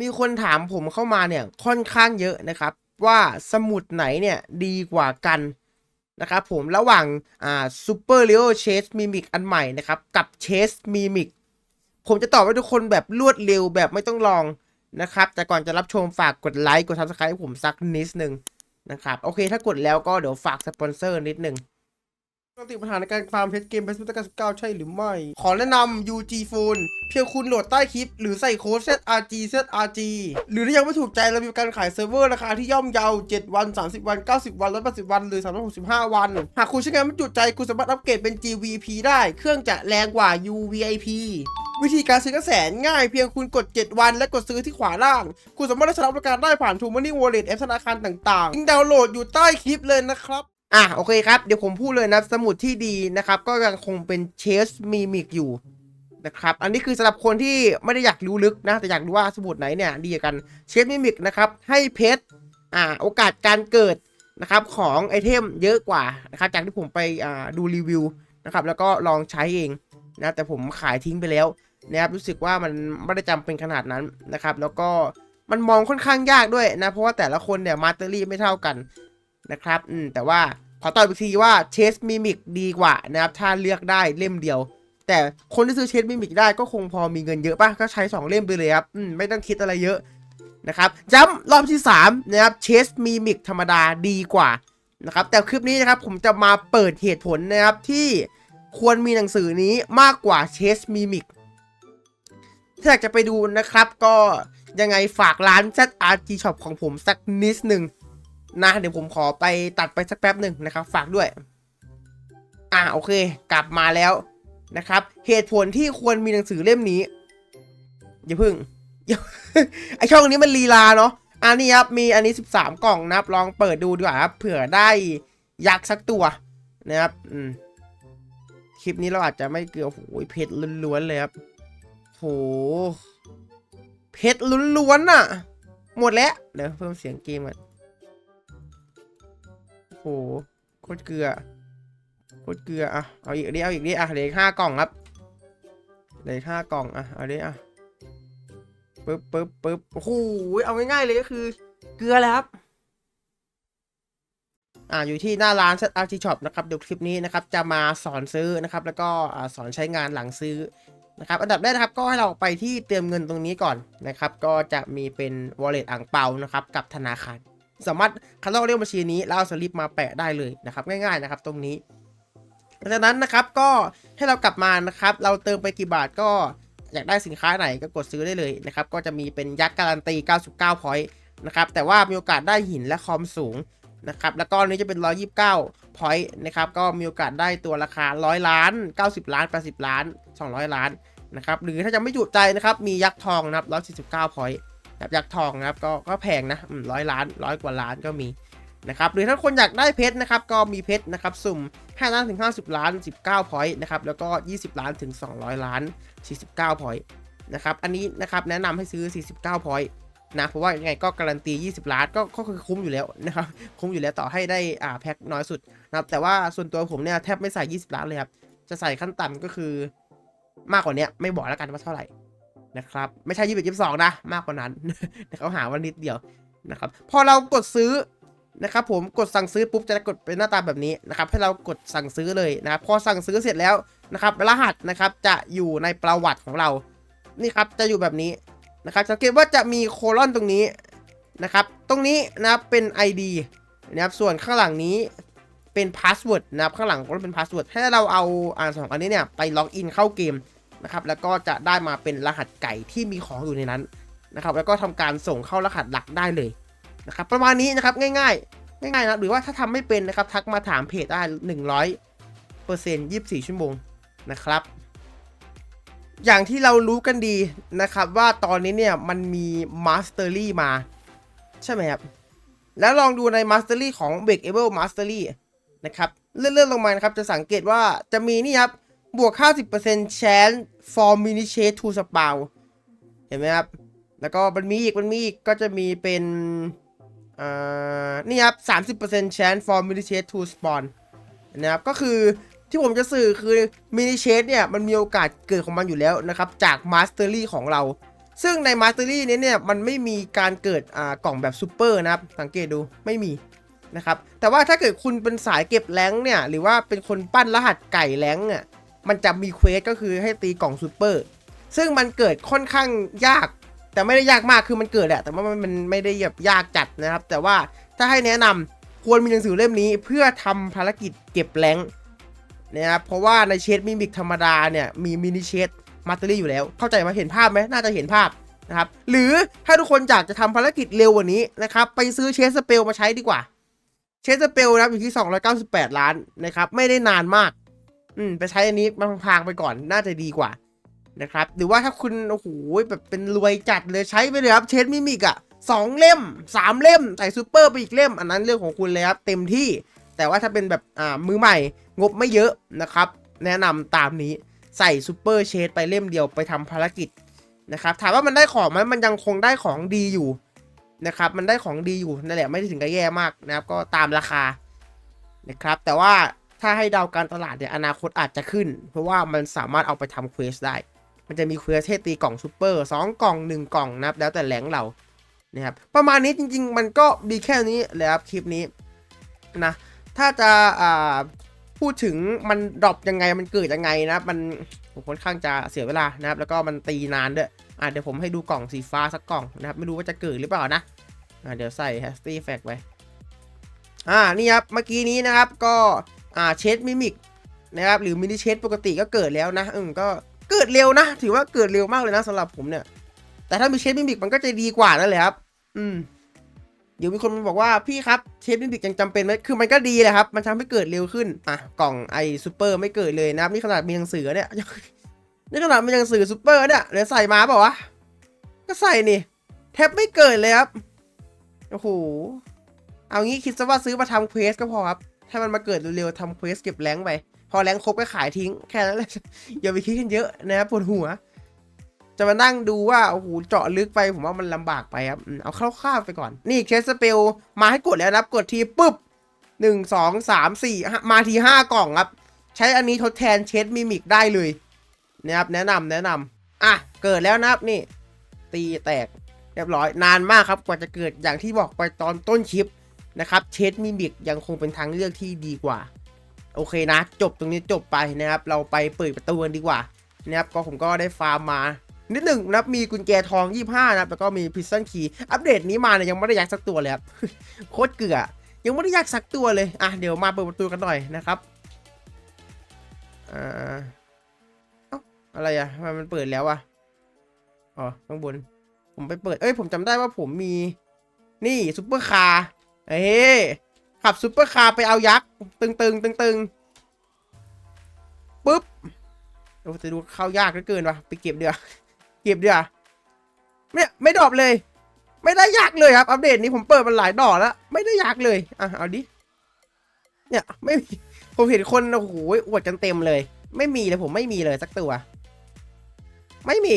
มีคนถามผมเข้ามาเนี่ยค่อนข้างเยอะนะครับ ว่าสมุดไหนเนี่ยดีกว่ากันนะครับผมระหว่างอ่า Super Leo Chase Mimic อันใหม่นะครับ กับ Chase Mimic ผมจะตอบให้ทุกคนแบบรวดเร็วแบบไม่ต้องลองนะครับ แต่ก่อนจะรับชมฝากกดไลค์กด Subscribe ให้ผมสักนิดนึงนะครับ โอเคถ้ากดแล้วก็เดี๋ยวฝากสปอนเซอร์นิดนึง ปกติปัญหาในการฟาร์มเพชรเกมเพชรพุทธการ19ใช่หรือไม่ ขอแนะนำ UG Phone เพียงคุณโหลดใต้คลิป หรือใส่โค้ด ZRG ZRG หรือถ้ายังไม่ถูกใจเรามีการขายเซิร์ฟเวอร์ราคาที่ย่อมเยา 7 วัน 30 วัน 90 วัน 180 วัน หรือ 365 วัน หากคุณใช้งานไม่จุดใจ คุณสามารถอัปเกรดเป็น GVP ได้ เครื่องจะแรงกว่า UVIP วิธีการซื้อกระแสนง่ายเพียงคุณกด 7 วัน และกดซื้อที่ขวาล่าง คุณสามารถได้รับบริการได้ผ่าน t ูมันนี่วอลเล็ตแอปธนาคารต่างๆลิงก์ดาวน์โหลดอยู่ใต้คลิปเลยนะครับ อะโอเคครับ เดี๋ยวผมพูดเลยนะสมุดที่ดีนะครับ ก็ยังคงเป็นเชสมีมิกอยู่นะครับ อันนี้คือสำหรับคนที่ไม่ได้อยากรู้ลึกนะ แต่อยากรู้ว่าสมุดไหนเนี่ยดีกันเชสมีมิกนะครับ ให้เพชรอ่าโอกาสการเกิดนะครับของไอเทมเยอะกว่านะครับจากที่ผมไปอ่าดูรีวิวนะครับแล้วก็ลองใช้เองนะแต่ผมขายทิ้งไปแล้วนะครับรู้สึกว่ามันไม่ได้จำเป็นขนาดนั้นนะครับ แล้วก็มันมองค่อนข้างยากด้วยนะ เพราะว่าแต่ละคนเนี่ยมาสเตอรี่ไม่เท่ากันนะครับ อืมแต่ว่า ขอตอบอีกทีว่าเชสมิมิกดีกว่านะครับ ถ้าเลือกได้เล่มเดียว แต่คนที่ซื้อเชสมิมิกได้ก็คงพอมีเงินเยอะป่ะ ก็ใช้ 2 เล่มไปเลยครับมไม่ต้องคิดอะไรเยอะนะครับย้ำรอบที่3นะครับเชสมิมิกธรรมดาดีกว่านะครับแต่คลิปนี้นะครับผมจะมาเปิดเหตุผลนะครับที่ควรมีหนังสือนี้มากกว่าเชสมิมิกถ้าอยากจะไปดูนะครับก็ยังไงฝากร้าน ZRG Shop ของผมสักนิดหนึ่ง นะ เดี๋ยวผมขอไปตัดไปสักแป๊บหนึ่งนะครับ ฝากด้วย อ่าโอเค กลับมาแล้วนะครับ เหตุผลที่ควรมีหนังสือเล่มนี้ อย่าพึ่งไอช่องนี้มันลีลาเนาะอันนี้ครับมีอันนี้ 13 กล่องนะครับ ลองเปิดดูดีกว่าครับเผื่อได้ยักษ์สักตัวนะครับอืมคลิปนี้เราอาจจะไม่เกลือโอ้ยเพชรล้วนๆเลยครับโหเพชรล้วนๆน่ะ หมดแล้ว เดี๋ยวเพิ่มเสียงเกมก่อน หโคตรเกลือโคตรเกลืออะเอาอีกดิเอาอีกดิอะเหลือห้ากล่องครับเหลือห้ากล่องอะเอาดิอะปึ๊บปึ๊บปึ๊บโอ้โหเอาง่ายๆเลยก็คือ เกลือแล้วครับอ่าอยู่ที่หน้าร้าน Set Art Shop นะครับเดี๋ยวคลิปนี้นะครับจะมาสอนซื้อนะครับ แล้วก็อ่าสอนใช้งานหลังซื้อนะครับ อันดับแรกนะครับก็ให้เราไปที่เตรียมเงินตรงนี้ก่อนนะครับ ก็จะมีเป็น wallet อ่างเปานะครับ กับธนาคาร สามารถคัดลอกเรียกบัญชีนี้แล้วเอาสลิปมาแปะได้เลยนะครับง่ายๆนะครับตรงนี้หลังจากนั้นนะครับก็ให้เรากลับมานะครับ เราเติมไปกี่บาทก็อยากได้สินค้าไหนก็กดซื้อได้เลยนะครับก็จะมีเป็นยักษ์การันตี 99 point นะครับแต่ว่ามีโอกาสได้หินและคอมสูงนะครับแล้วก็อันนี้จะเป็น 129 point นะครับก็มีโอกาสได้ตัวราคา 100 ล้าน 90 ล้าน 80 ล้าน 200 ล้านนะครับหรือถ้าจะไม่จุใจนะครับมียักษ์ทองนะครับ149 point แบบยักษ์ทองนะครับก็ก็แพงนะร้อยล้านร้อยกว่าล้านก็มีนะครับหรือถ้าคนอยากได้เพชรนะครับก็มีเพชรนะครับสุ่ม5ล้านถึง 50 ล้าน 19 point นะครับแล้วก็ 20 ล้านถึง 200 ล้าน 49 point นะครับอันนี้นะครับแนะนำให้ซื้อ 49 point นะเพราะว่ายังไงก็การันตี 20 ล้านก็ก็คือคุ้มอยู่แล้วนะครับคุ้มอยู่แล้วต่อให้ได้อ่าแพ็คน้อยสุดนะครับแต่ว่าส่วนตัวผมเนี่ยแทบไม่ใส่ 20 ล้านเลยครับจะใส่ขั้นต่ำก็คือมากกว่านี้ไม่บอกแล้วกันว่าเท่าไหร่ นะครับ ไม่ใช่ยี่สิบยี่สองนะ มากกว่านั้นเขาหาว่านิดเดียวนะครับ พอเรากดซื้อนะครับผมกดสั่งซื้อปุ๊บจะกดเป็นหน้าตาแบบนี้นะครับ ให้เรากดสั่งซื้อเลยนะครับ พอสั่งซื้อเสร็จแล้วนะครับ รหัสนะครับจะอยู่ในประวัติของเรา นี่ครับจะอยู่แบบนี้นะครับสังเกตว่าจะมีโคลอนตรงนี้นะครับ ตรงนี้นะครับเป็น ID นะครับ ส่วนข้างหลังนี้เป็นพาสเวิร์ดนะครับ ข้างหลังก็เป็นพาสเวิร์ดให้เราเอาอ่าสองอันนี้เนี่ยไปล็อกอินเข้าเกม นะครับแล้วก็จะได้มาเป็นรหัสไก่ที่มีของอยู่ในนั้นนะครับแล้วก็ทำการส่งเข้ารหัสหลักได้เลยนะครับประมาณนี้นะครับง่ายๆ ง่ายๆนะหรือว่าถ้าทำไม่เป็นนะครับทักมาถามเพจได้100เปอร์เซ็นต์24ชั่วโมงนะครับ อย่างที่เรารู้กันดีนะครับว่าตอนนี้เนี่ยมันมีมาสเตอรี่มา ใช่ไหมครับ แล้วลองดูในมาสเตอรี่ของ b r e a k a b l e Mastery นะครับเลื่อนๆลงมานะครับจะสังเกตว่าจะมีนี่ครับ บวก 50% chance for mini chase to spawn เห็นไหมครับ แล้วก็มันมีอีก มันมีอีก ก็จะมีเป็น อ่า นี่ครับ 30% chance for mini chase to spawn นะครับ ก็คือที่ผมจะสื่อคือ mini chase เนี่ยมันมีโอกาสเกิดของมันอยู่แล้วนะครับ จาก mastery ของเรา ซึ่งในมาสเตอรี่นี้เนี่ยมันไม่มีการเกิดอ่ากล่องแบบซูเปอร์นะครับ สังเกตดูไม่มีนะครับ แต่ว่าถ้าเกิดคุณเป็นสายเก็บแรงเนี่ย หรือว่าเป็นคนปั้นรหัสไก่แรงค์เนี่ย มันจะมีเควสก็คือให้ตีกล่องซูเปอร์ ซึ่งมันเกิดค่อนข้างยาก แต่ไม่ได้ยากมากคือมันเกิดแหละ แต่ว่ามันไม่ได้แบบยากจัดนะครับ แต่ว่าถ้าให้แนะนำควรมีหนังสือเล่มนี้เพื่อทำภารกิจเก็บแรงนะครับเพราะว่าในเชดมิมิกธรรมดาเนี่ยมีมินิเชดมาตเตอรี่อยู่แล้ว เข้าใจมาเห็นภาพไหมน่าจะเห็นภาพนะครับหรือถ้าทุกคนอยากจะทำภารกิจเร็วกว่านี้นะครับไปซื้อเชสสเปลมาใช้ดีกว่า เชสสเปลนะครับอยู่ที่ 298 ล้านนะครับไม่ได้นานมาก อืมไปใช้อันนี้มันพางๆไปก่อนน่าจะดีกว่านะครับ หรือว่าถ้าคุณโอ้โหแบบเป็นรวยจัดเลยใช้ไปเลยครับเชดมิมิกอะสองเล่มสามเล่มใส่ซูเปอร์ไปอีกเล่ม อันนั้นเรื่องของคุณเลยครับเต็มที่ แต่ว่าถ้าเป็นแบบอ่ามือใหม่งบไม่เยอะนะครับ แนะนำตามนี้ใส่ซูเปอร์เชดไปเล่มเดียวไปทำภารกิจนะครับถามว่ามันได้ของไหมมันยังคงได้ของดีอยู่นะครับมันได้ของดีอยู่นั่นแหละไม่ได้ถึงกับแย่มากนะครับก็ตามราคานะครับแต่ว่า ถ้าให้ดาวการตลาดเนี่ยอนาคตอาจจะขึ้น เพราะว่ามันสามารถเอาไปทำเควสได้ มันจะมีเควสให้ตีกล่องซูเปอร์สองกล่องหนึ่งกล่องนะครับแล้วแต่แหลงเรานะครับประมาณนี้จริง ๆ มันก็มีแค่นี้แหละครับคลิปนี้นะถ้าจะอ่าพูดถึงมันดรอปยังไงมันเกิดยังไงนะมันผมค่อนข้างจะเสียเวลานะครับ แล้วก็มันตีนานด้วยอ่าเดี๋ยวผมให้ดูกล่องสีฟ้าสักกล่องนะครับ ไม่รู้ว่าจะเกิดหรือเปล่านะอ่าเดี๋ยวใส่ h a s t y Fact ไว้อ่านี่ครับเมื่อกี้นี้นะครับก็ อ่าเชดมิมิกนะครับหรือมินิเชดปกติก็เกิดแล้วนะอืมก็เกิดเร็วนะ ถือว่าเกิดเร็วมากเลยนะสำหรับผมเนี่ย แต่ถ้ามีเชดมิมิกมันก็จะดีกว่านั่นแหละครับ อืมเดี๋ยวมีคนมาบอกว่าพี่ครับเชฟมิมิกยังจำเป็นไหมคือมันก็ดีแหละครับ มันทำให้เกิดเร็วขึ้น อะ กล่องไอซูเปอร์ไม่เกิดเลยนะครับ นี่ขนาดมีหนังสือเนี่ย นี่ขนาดมีหนังสือซูเปอร์เนี่ยเดี๋ยวใส่มาเปล่าวะ ก็ใส่นี่ แทบไม่เกิดเลยครับ โอ้โห เอางี้คิดซะว่าซื้อมาทำเควสก็พอครับ ให้มันมาเกิดเร็วๆทำเควสเก็บแรงไป พอแรงครบก็ขายทิ้งแค่นั้นแหละอย่าไปคิดกันเยอะนะครับปวดหัว จะมานั่งดูว่าโอ้โหเจาะลึกไปผมว่ามันลำบากไปครับอืมเอาคร่าวๆไปก่อน นี่เชสสเปลมาให้กดแล้วนะครับ กดทีปุ๊บหนึ่งสองสามสี่มาทีห้ากล่องครับ ใช้อันนี้ทดแทนเชสมิมิกได้เลยนะครับแนะนำแนะนำอะเกิดแล้วนะครับนี่ ตีแตกเรียบร้อยนานมากครับกว่าจะเกิดอย่างที่บอกไปตอนต้นคลิป นะครับเชสมิมิกยังคงเป็นทางเลือกที่ดีกว่า โอเคนะ จบตรงนี้จบไปนะครับ เราไปเปิดประตูกันดีกว่านะครับก็ผมก็ได้ฟาร์มมานิดหนึ่งนะมีกุญแจทอง 25 นะแล้วก็มีพิซซันคีอัปเดตนี้มาเนี่ยยังไม่ได้ยักสักตัวเลยครับโคตรเกลือยังไม่ได้ยักสักตัวเลยอะเดี๋ยวมาเปิดประตูกันหน่อยนะครับอ่าออะไรอะมมันเปิดแล้วอะอ๋อข้างบน ผมไปเปิด เอ้ยผมจำได้ว่าผมมี นี่ซุปเปอร์คาร์ เอ้ยขับซุปเปอร์คาร์ไปเอายักษ์ ตึงตึงตึงตึงปุ๊บโอ้จะดูเข้ายากเหลือเกินวะไปเก็บเดี๋ยวาเก็บเดี๋ยวาเนี่ยไม่ดรอปเลย ไม่ได้ยากเลยครับ อัปเดตนี้ผมเปิดมันหลายดอกแล้ว ไม่ได้ยากเลยอะเอาดิเนี่ยไม่ผมเห็นคนโอ้โหอวดกันเต็มเลย ไม่มีเลยผมไม่มีเลยสักตัว ไม่มี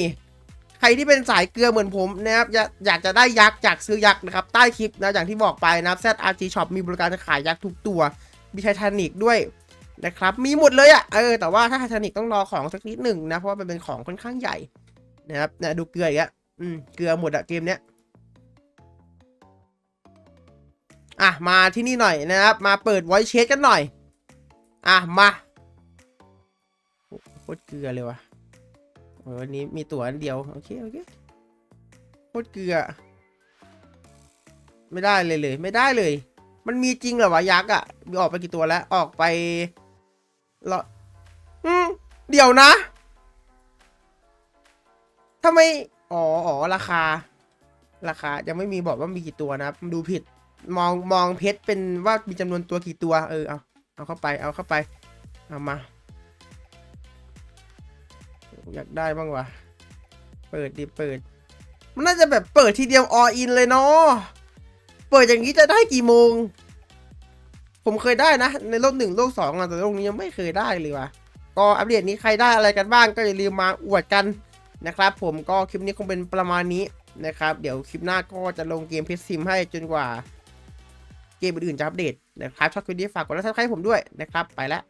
ใครที่เป็นสายเกลือเหมือนผมนะครับอยากอยากจะได้ยักษ์จากซื้อยักษ์นะครับใต้คลิปนะอย่างที่บอกไปนะครับ ZRG Shop มีบริการจะขายยักษ์ทุกตัวมีไททานิกด้วยนะครับมีหมดเลยอะ่ะเออแต่ว่าถ้าไททานิกต้องรอของสักนิดหนึ่งนะเพราะว่ามันเป็นของค่อนข้างใหญ่นะครับเนี่ยดูเกลืออีกแล้วอืมเกลือหมดอะเกมเนี้ยอะมาที่นี่หน่อยนะครับ มาเปิดไวเชสกันหน่อย อะมาโคตรเกลือเลยว่ะ วันนี้มีตั๋วอันเดียว โอเค โอเคโคตรเกลือ ไม่ได้เลยเลย ไม่ได้เลย มันมีจริงเหรอวะยักษ์อะมีออกไปกี่ตัวแล้ว ออกไปละอืมเดี๋ยวนะทำไม อ๋ออ๋อราคา ราคา ยังไม่มีบอกว่ามีกี่ตัวนะครับ ดูผิด มอง มองเพชรเป็นว่ามีจำนวนตัวกี่ตัว เออ เอา เอาเข้าไป เอาเข้าไป เอามา อยากได้บ้างวะ เปิดดิเปิด มันน่าจะแบบเปิดทีเดียวออินเลยเนาะ เปิดอย่างนี้จะได้กี่โมง ผมเคยได้นะ ในโลกหนึ่งโลกสองอะแต่โลกนี้ยังไม่เคยได้เลยว่ะก็อัปเดตนี้ใครได้อะไรกันบ้างก็อย่าลืมมาอวดกันนะครับ ผมก็คลิปนี้คงเป็นประมาณนี้นะครับ เดี๋ยวคลิปหน้าก็จะลงเกมเพชรซิมให้จนกว่า เกมอื่นๆจะอัปเดตนะครับชอบคลิปนี้ฝากกดไลค์ซับสไครต์ผมด้วยนะครับ ไปแล้ว